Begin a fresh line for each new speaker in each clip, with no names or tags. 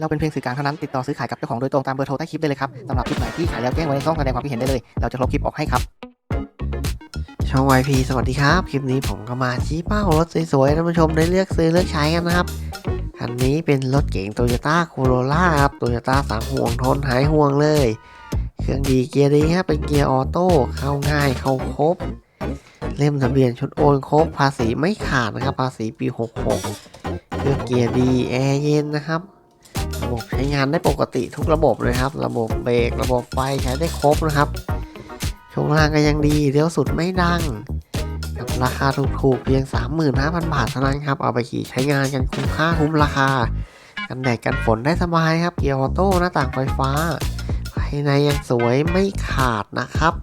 เราเป็นเพียงสื่อกลางเท่านั้นติดต่อซื้อขายกับเจ้าของโดยตรงตามเบอร์โทรใต้คลิปได้เลยครับสำหรับคลิปไหนที่ขายแล้วแจ้งไว้ในช่องแสดงความคิดเห็นได้เลย เราจะลบคลิปออกให้ครับ
ช่อง YP สวัสดีครับ คลิปนี้ผมก็มาชี้เป้ารถสวยๆท่านผู้ชมได้เลือกซื้อเลือกใช้กันนะครับคันนี้เป็นรถเก๋ง Toyota Corolla ครับ Toyota 3ห่วงทนหายห่วงเลย เครื่องดีเกียร์ดีครับเป็นเกียร์ออโต้เข้าง่ายเข้าครบ เล่มทะเบียนชุดโอนครบภาษีไม่ขาดนะครับภาษีปี 66เครื่องเกียร์ดีแอร์เย็นนะครับ ใช้งานได้ปกติทุกระบบเลยครับ ระบบเบรกระบบไฟใช้ได้ครบนะครับช่วงล่างก็ยังดีเลี้ยวสุดไม่ดังกับราคาถูกๆเพียง 35,000 บาทเท่านั้นครับ เอาไปขี่ใช้งานกันคุ้มค่าคุ้มราคา กันแดดกันฝนได้สบายครับ เกียร์ออโต้หน้าต่างไฟฟ้า ภายในยังสวยไม่ขาดนะครับ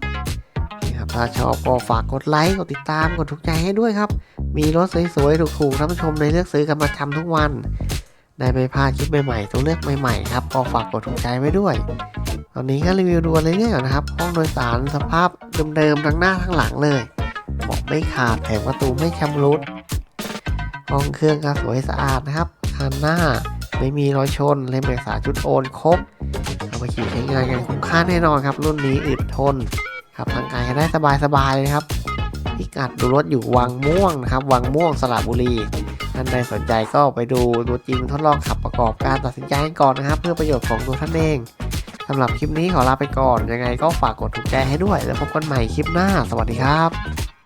ครับถ้าชอบก็ฝากกดไลค์ กดติดตาม กดถูกใจให้ด้วยครับ มีรถสวยๆ ถูกๆท่านผู้ชมในเลือกซื้อกันมาทำทุกวัน ได้ไม่พลาดคลิปใหม่ๆตัวเลือกใหม่ๆครับก็ฝากกดถูกใจไว้ด้วย ตอนนี้ก็รีวิวดูกันเรื่อยๆก่อนนะครับ ห้องโดยสารสภาพเดิมๆทั้งหน้าทั้งหลังเลยบอกไม่ขาดแถมประตูไม่ชำรุดห้องเครื่องก็สวยสะอาดนะครับคันหน้าไม่มีรอยชนเล่มเอกสารชุดโอนครบเอาไปขี่ใช้งานกันคุ้มค่าแน่นอนครับ รุ่นนี้อึดทนขับทางไกลได้สบายๆเลยครับพิกัดดูรถอยู่วังม่วงนะครับ วังม่วงสระบุรี ท่านใดสนใจก็ไปดูตัวจริงทดลองขับประกอบการตัดสินใจกันก่อนนะครับ เพื่อประโยชน์ของตัวท่านเองสำหรับคลิปนี้ขอลาไปก่อน ยังไงก็ฝากกดถูกใจให้ด้วย แล้วพบกันใหม่คลิปหน้า สวัสดีครับ